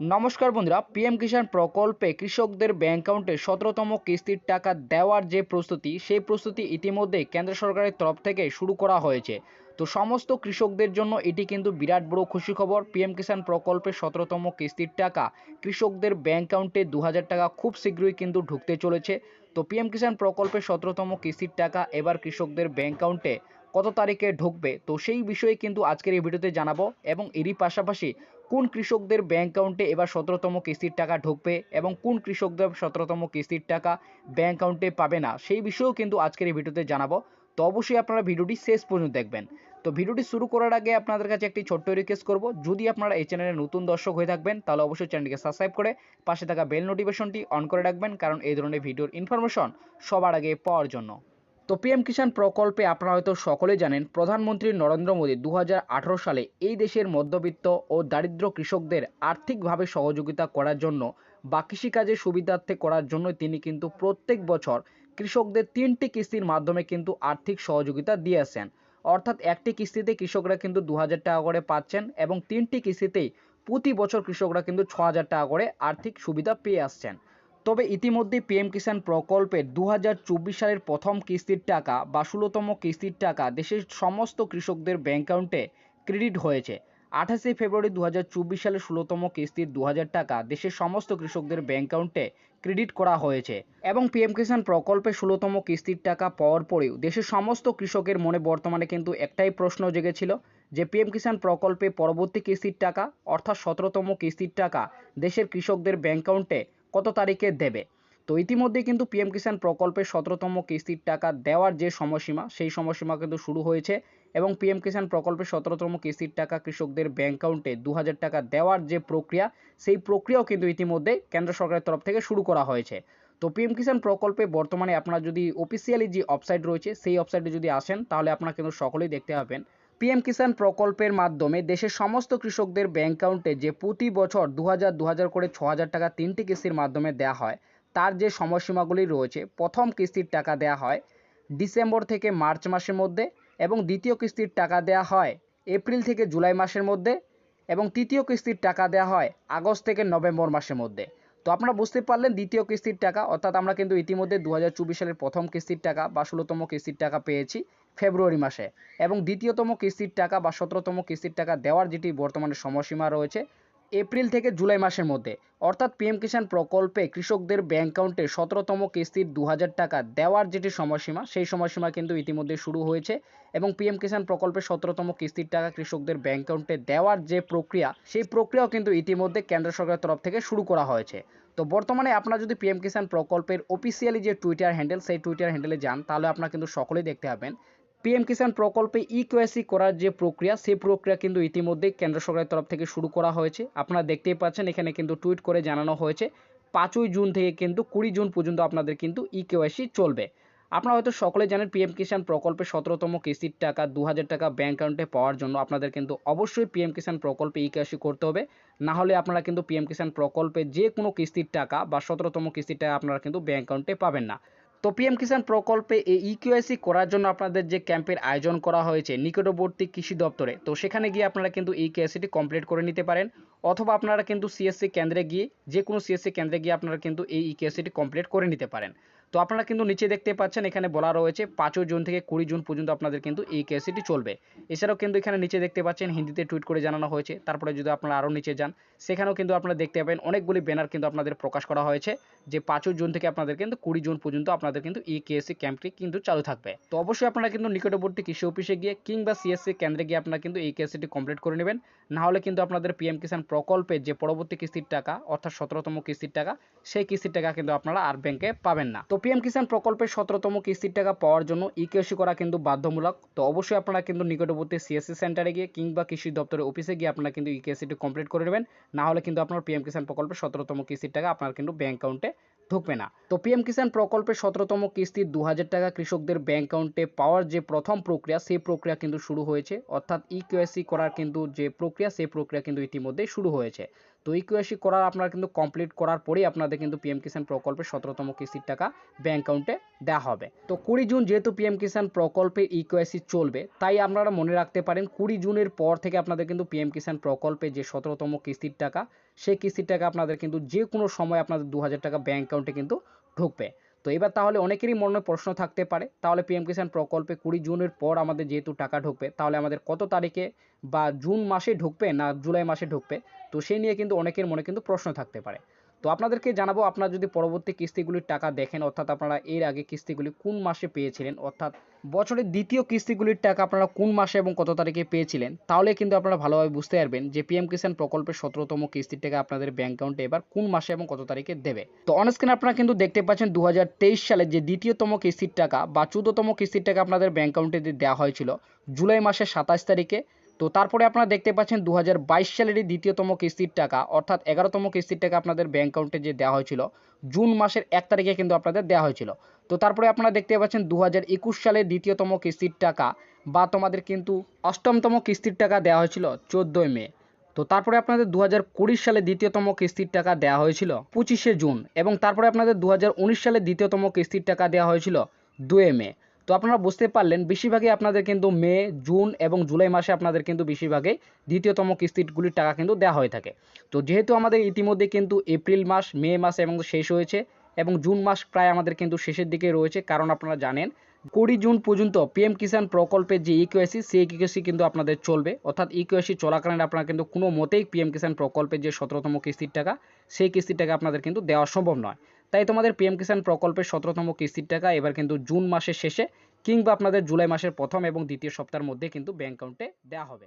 নমস্কার বন্ধুরা পিএম কিষাণ প্রকল্পে কৃষকদের ব্যাংক অ্যাকাউন্টে সতেরোতম কিস্তির টাকা দেওয়ার যে প্রস্তুতি, সেই প্রস্তুতি ইতিমধ্যে কেন্দ্র সরকারের তরফ থেকে শুরু করা হয়েছে। তো সমস্ত কৃষকদের জন্য এটি কিন্তু বিরাট বড় খুশি খবর। পিএম কিষাণ প্রকল্পে সতেরোতম কিস্তির টাকা কৃষকদের ব্যাংক অ্যাকাউন্টে দু হাজার টাকা খুব শীঘ্রই কিন্তু ঢুকতে চলেছে। তো পিএম কিষাণ প্রকল্পে সতেরোতম কিস্তির টাকা এবার কৃষকদের ব্যাংক অ্যাকাউন্টে কত তারিখে ঢুকবে? তো সেই বিষয়ে কিন্তু আজকের এই ভিডিওতে জানাব এবং এরই পাশাপাশি কোন কৃষকদের ব্যাংক অ্যাকাউন্টে এবার সতেরোতম কিস্তির টাকা ঢুকবে এবং কোন কৃষকদের সতেরোতম কিস্তির টাকা ব্যাংক অ্যাকাউন্টে পাবে না, সেই বিষয়েও কিন্তু আজকের এই ভিডিওতে জানাব। তো অবশ্যই আপনারা ভিডিওটি শেষ পর্যন্ত দেখবেন। তো ভিডিওটি শুরু করার আগে আপনাদের কাছে একটি ছোট্ট রিকোয়েস্ট করব। যদি আপনারা এই চ্যানেলে নতুন দর্শক হয়ে থাকবেন, তাহলে অবশ্যই চ্যানেলটিকে সাবস্ক্রাইব করে পাশে থাকা বেল নোটিফিকেশনটি অন করে রাখবেন, কারণ এই ধরনের ভিডিওর ইনফরমেশন সবার আগে পাওয়ার জন্য। তো পিএম কিষাণ প্রকল্পে আপনারা হয়তো সকলেই জানেন, প্রধানমন্ত্রী নরেন্দ্র মোদী দু হাজার আঠেরো সালে এই দেশের মধ্যবিত্ত ও দারিদ্র কৃষকদের আর্থিকভাবে সহযোগিতা করার জন্য বা কৃষিকাজের সুবিধার্থে করার জন্য তিনি কিন্তু প্রত্যেক বছর কৃষকদের তিনটি কিস্তির মাধ্যমে কিন্তু আর্থিক সহযোগিতা দিয়ে আসেন। অর্থাৎ একটি কিস্তিতে কৃষকরা কিন্তু দু হাজার টাকা করে পাচ্ছেন এবং তিনটি কিস্তিতেই প্রতি বছর কৃষকরা কিন্তু ছ টাকা করে আর্থিক সুবিধা পেয়ে আসছেন। তবে ইতিমধ্যে পিএম কিষাণ প্রকল্পের দু হাজার চব্বিশ সালের প্রথম কিস্তির টাকা বা ষোলোতম কিস্তির টাকা দেশের সমস্ত কৃষকদের ব্যাংক অ্যাকাউন্টে ক্রেডিট হয়েছে। আঠাশে ফেব্রুয়ারি দু হাজার চব্বিশ সালে ষোলোতম কিস্তির দু হাজার টাকা দেশের সমস্ত কৃষকদের ব্যাংক অ্যাকাউন্টে ক্রেডিট করা হয়েছে এবং পিএম কিষাণ প্রকল্পে ষোলোতম কিস্তির টাকা পাওয়ার পরেও দেশের সমস্ত কৃষকের মনে বর্তমানে কিন্তু একটাই প্রশ্ন জেগেছিল যে পিএম কিষাণ প্রকল্পে পরবর্তী কিস্তির টাকা অর্থাৎ সতেরোতম কিস্তির টাকা দেশের কৃষকদের ব্যাংক অ্যাকাউন্টে কত তারিখে দেবে? তো ইতিমধ্যে কিন্তু পিএম কিষাণ প্রকল্পের সতেরোতম কিস্তির টাকা দেওয়ার যে সময়সীমা, সেই সময়সীমা কিন্তু শুরু হয়েছে এবং পিএম কিষাণ প্রকল্পের সতেরোতম কিস্তির টাকা কৃষকদের ব্যাঙ্ক অ্যাকাউন্টে দু হাজার টাকা দেওয়ার যে প্রক্রিয়া, সেই প্রক্রিয়াও কিন্তু ইতিমধ্যে কেন্দ্র সরকারের তরফ থেকে শুরু করা হয়েছে। তো পিএম কিষাণ প্রকল্পে বর্তমানে আপনারা যদি অফিসিয়ালি যে ওয়েবসাইট রয়েছে, সেই ওয়েবসাইটে যদি আসেন, তাহলে আপনারা কিন্তু সকলেই দেখতে পাবেন পিএম কিষাণ প্রকল্পের মাধ্যমে দেশের সমস্ত কৃষকদের ব্যাংক অ্যাকাউন্টে যে প্রতি বছর দু হাজার দু হাজার করে ছ হাজার টাকা তিনটি কিস্তির মাধ্যমে দেওয়া হয়, তার যে সময়সীমাগুলি রয়েছে, প্রথম কিস্তির টাকা দেওয়া হয় ডিসেম্বর থেকে মার্চ মাসের মধ্যে এবং দ্বিতীয় কিস্তির টাকা দেওয়া হয় এপ্রিল থেকে জুলাই মাসের মধ্যে এবং তৃতীয় কিস্তির টাকা দেওয়া হয় আগস্ট থেকে নভেম্বর মাসের মধ্যে। তো আপনারা বুঝতে পারলেন দ্বিতীয় কিস্তির টাকা, অর্থাৎ আমরা কিন্তু ইতিমধ্যে দু হাজার চব্বিশ সালের প্রথম কিস্তির টাকা বা ষোলোতম কিস্তির টাকা পেয়েছি। ফেব্রুয়ারি মাসে। এবং দ্বিতীয়তম কিস্তির টাকা বা সতেরোতম কিস্তির টাকা দেওয়ার যেটি বর্তমানে সময়সীমা রয়েছে, এপ্রিল থেকে জুলাই মাসের মধ্যে। অর্থাৎ পিএম কিষাণ প্রকল্পে কৃষকদের ব্যাংক অ্যাকাউন্টে সতেরোতম কিস্তির দু হাজার টাকা দেওয়ার যেটি সময়সীমা, সেই সময়সীমা কিন্তু ইতিমধ্যে শুরু হয়েছে। এবং পিএম কিষাণ প্রকল্পে সতেরোতম কিস্তির টাকা কৃষকদের ব্যাংক অ্যাকাউন্টে দেওয়ার যে প্রক্রিয়া, সেই প্রক্রিয়াও কিন্তু ইতিমধ্যে কেন্দ্র সরকারের তরফ থেকে শুরু করা হয়েছে। তো বর্তমানে আপনারা যদি পিএম কিষাণ প্রকল্পের অফিসিয়ালি যে টুইটার হ্যান্ডেল সেই টুইটার হ্যান্ডেলে যান, তাহলে আপনারা কিন্তু সকলেই দেখতে পাবেন পিএম কিষাণ প্রকল্পে ই কেওয়াইসি করার যে প্রক্রিয়া, সেই প্রক্রিয়া কিন্তু ইতিমধ্যেই কেন্দ্র সরকারের তরফ থেকে শুরু করা হয়েছে। আপনারা দেখতেই পাচ্ছেন, এখানে কিন্তু টুইট করে জানানো হয়েছে, পাঁচই জুন থেকে কিন্তু কুড়ি জুন পর্যন্ত আপনাদের কিন্তু ই কেওয়াইসি চলবে। আপনারা হয়তো সকলে জানেন, পিএম কিষাণ প্রকল্পে সতেরোতম কিস্তির টাকা দু হাজার টাকা ব্যাঙ্ক অ্যাকাউন্টে পাওয়ার জন্য আপনাদের কিন্তু অবশ্যই পিএম কিষাণ প্রকল্পে ই কেওয়াইসি করতে হবে। না হলে আপনারা কিন্তু পিএম কিষাণ প্রকল্পে যে কোনো কিস্তির টাকা বা সতেরোতম কিস্তির টাকা আপনারা কিন্তু ব্যাঙ্ক অ্যাকাউন্টে পাবেন না। তো পিএম কিষাণ প্রকল্পে এই ইকিউআইসি করার জন্য আপনাদের যে ক্যাম্পের আয়োজন করা হয়েছে নিকটবর্তী কৃষি দপ্তরে, তো সেখানে গিয়ে আপনারা কিন্তু এই কেএসিটি কমপ্লিট করে নিতে পারেন। অথবা আপনারা কিন্তু সিএসসি কেন্দ্রে গিয়ে, যে কোনো সিএসসি কেন্দ্রে গিয়ে আপনারা কিন্তু এই ইকেএসিটি কমপ্লিট করে নিতে পারেন। তো আপনারা কিন্তু নিচে দেখতে পাচ্ছেন, এখানে বলা রয়েছে পাঁচই জুন থেকে কুড়ি জুন পর্যন্ত আপনাদের কিন্তু এই কেএসিটি চলবে। এছাড়াও কিন্তু এখানে নিচে দেখতে পাচ্ছেন, হিন্দিতে টুইট করে জানানো হয়েছে। তারপরে যদি আপনারা আরও নিচে যান সেখানেও কিন্তু আপনারা দেখতে পাবেন অনেকগুলি ব্যানার কিন্তু আপনাদের প্রকাশ করা হয়েছে, যে পাঁচই জুন থেকে আপনাদের কিন্তু কুড়ি জুন পর্যন্ত আপনাদের কিন্তু এই কেএসসি ক্যাম্পটি কিন্তু চালু থাকবে। তো অবশ্যই আপনারা কিন্তু নিকটবর্তী কৃষি অফিসে গিয়ে কিংবা সিএসসি কেন্দ্রে গিয়ে আপনারা কিন্তু এই কেএসিটি কমপ্লিট করে নেবেন। না হলে কিন্তু আপনাদের পিএম কিষাণ প্রকল্পের যে পরবর্তী কিস্তির টাকা, অর্থাৎ সতেরোতম কিস্তির টাকা, সেই কিস্তির টাকা কিন্তু আপনারা আর ব্যাংকে পাবেন না। তো পিএম কিষাণ প্রকল্পের সতেরোতম কিস্তির টাকা পাওয়ার জন্য ইকেওসি করা কিন্তু বাধ্যমূলক তো অবশ্যই আপনারা কিন্তু নিকটবর্তী সিএসসি সেন্টারে গিয়ে কিংবা কৃষি দপ্তরের অফিসে গিয়ে আপনারা কিন্তু ইকেএসিটি কমপ্লিট করে নেবেন। না হলে কিন্তু আপনার পিএম কিষাণ প্রকল্পের সতেরোতম কিস্তির টাকা আপনার কিন্তু ব্যাংক অ্যাকাউন্টে ঢুকবে না। তো পিএম কিষাণ প্রকল্পের সতেরোতম কিস্তির দু টাকা কৃষকদের ব্যাংক অ্যাকাউন্টে পাওয়ার যে প্রথম প্রক্রিয়া, সেই প্রক্রিয়া কিন্তু শুরু হয়েছে। অর্থাৎ ই কেওয়াইসি করার কিন্তু যে প্রক্রিয়া, সেই প্রক্রিয়া কিন্তু ইতিমধ্যেই শুরু হয়েছে। তো এই কেওয়াইসি করার আপনার কিন্তু কমপ্লিট করার পরেই আপনাদের কিন্তু পিএম কিষাণ প্রকল্পের সতেরোতম কিস্তির টাকা ব্যাঙ্ক অ্যাকাউন্টে দেওয়া হবে। তো কুড়ি জুন যেহেতু পিএম কিষাণ প্রকল্পে ই কেওয়াইসি চলবে, তাই আপনারা মনে রাখতে পারেন কুড়ি জুনের পর থেকে আপনাদের কিন্তু পিএম কিষাণ প্রকল্পে যে সতেরোতম কিস্তির টাকা সেই কিস্তির টাকা আপনাদের কিন্তু যে কোনো সময় আপনাদের দু হাজার টাকা ব্যাঙ্ক অ্যাকাউন্টে কিন্তু ঢুকবে। তো এবার তাহলে অনেকেরই মনে প্রশ্ন থাকতে পারে, তাহলে পিএম কিষাণ প্রকল্পে কুড়ি জুনের পর আমাদের যেহেতু টাকা ঢুকবে, তাহলে আমাদের কত তারিখে বা জুন মাসে ঢুকবে না জুলাই মাসে ঢুকবে? তো সেই নিয়ে কিন্তু অনেকের মনে কিন্তু প্রশ্ন থাকতে পারে। তো আপনাদেরকে জানাব আপনারা যদি পরবর্তী কিস্তিগুলির টাকা দেখেন, অর্থাৎ আপনারা এর আগে কিস্তিগুলি কোন মাসে পেয়েছিলেন, অর্থাৎ বছরের দ্বিতীয় কিস্তিগুলির টাকা আপনারা কোন মাসে এবং কত তারিখে পেয়েছিলেন, তাহলে কিন্তু আপনারা ভালোভাবে বুঝতে পারবেন যে পিএম কিষাণ প্রকল্পের সতেরোতম কিস্তির টাকা আপনাদের ব্যাঙ্ক অ্যাকাউন্টে এবার কোন মাসে এবং কত তারিখে দেবে। তো অনস্ক্রিনে আপনারা কিন্তু দেখতে পাচ্ছেন দু হাজার তেইশ সালে যে দ্বিতীয়তম কিস্তির টাকা বা চৌদ্দতম কিস্তির টাকা আপনাদের ব্যাঙ্ক অ্যাকাউন্টে দেওয়া হয়েছিল, জুলাই মাসের সাতাশ তারিখে। তো তারপরে আপনারা দেখতে পাচ্ছেন দু হাজার বাইশ সালেরই দ্বিতীয়তম কিস্তির টাকা, অর্থাৎ এগারোতম কিস্তির টাকা আপনাদের ব্যাঙ্ক অ্যাকাউন্টে যে দেওয়া হয়েছিল, জুন মাসের এক তারিখে কিন্তু আপনাদের দেওয়া হয়েছিল। তো তারপরে আপনারা দেখতে পাচ্ছেন দু হাজার সালের দ্বিতীয়তম কিস্তির টাকা বা তোমাদের কিন্তু অষ্টমতম কিস্তির টাকা দেওয়া হয়েছিল চোদ্দোই মে। তো তারপরে আপনাদের দু হাজার কুড়ি সালে দ্বিতীয়তম কিস্তির টাকা দেওয়া হয়েছিল পঁচিশে জুন এবং তারপরে আপনাদের দু হাজার উনিশ সালে দ্বিতীয়তম কিস্তির টাকা দেওয়া হয়েছিল দুয়ে মে। তো আপনারা বুঝতে পারলেন, বেশিরভাগই আপনাদের কিন্তু মে, জুন এবং জুলাই মাসে আপনাদের কিন্তু বেশিরভাগই দ্বিতীয়তম কিস্তিগুলির টাকা কিন্তু দেওয়া হয়ে থাকে। তো যেহেতু আমাদের ইতিমধ্যে কিন্তু এপ্রিল মাস, মে মাস এবং শেষ হয়েছে এবং জুন মাস প্রায় আমাদের কিন্তু শেষের দিকে রয়েছে, কারণ আপনারা জানেন, কুড়ি জুন পর্যন্ত পিএম কিষাণ প্রকল্পের যে ইকুয়েসি সেই ইকুয়েসি কিন্তু আপনাদের চলবে। অর্থাৎ ইকুয়েসি চলাকালীন আপনারা কিন্তু কোনো মতেই পিএম কিষাণ প্রকল্পের যে সতেরোতম কিস্তির টাকা, সেই কিস্তির টাকা আপনাদের কিন্তু দেওয়া সম্ভব নয়। তাই তোমাদের পিএম কিষাণ প্রকল্পের সতেরোতম কিস্তির টাকা এবার কিন্তু জুন মাসের শেষে কিংবা আপনাদের জুলাই মাসের প্রথম এবং দ্বিতীয় সপ্তাহের মধ্যে কিন্তু ব্যাঙ্ক অ্যাকাউন্টে দেওয়া হবে।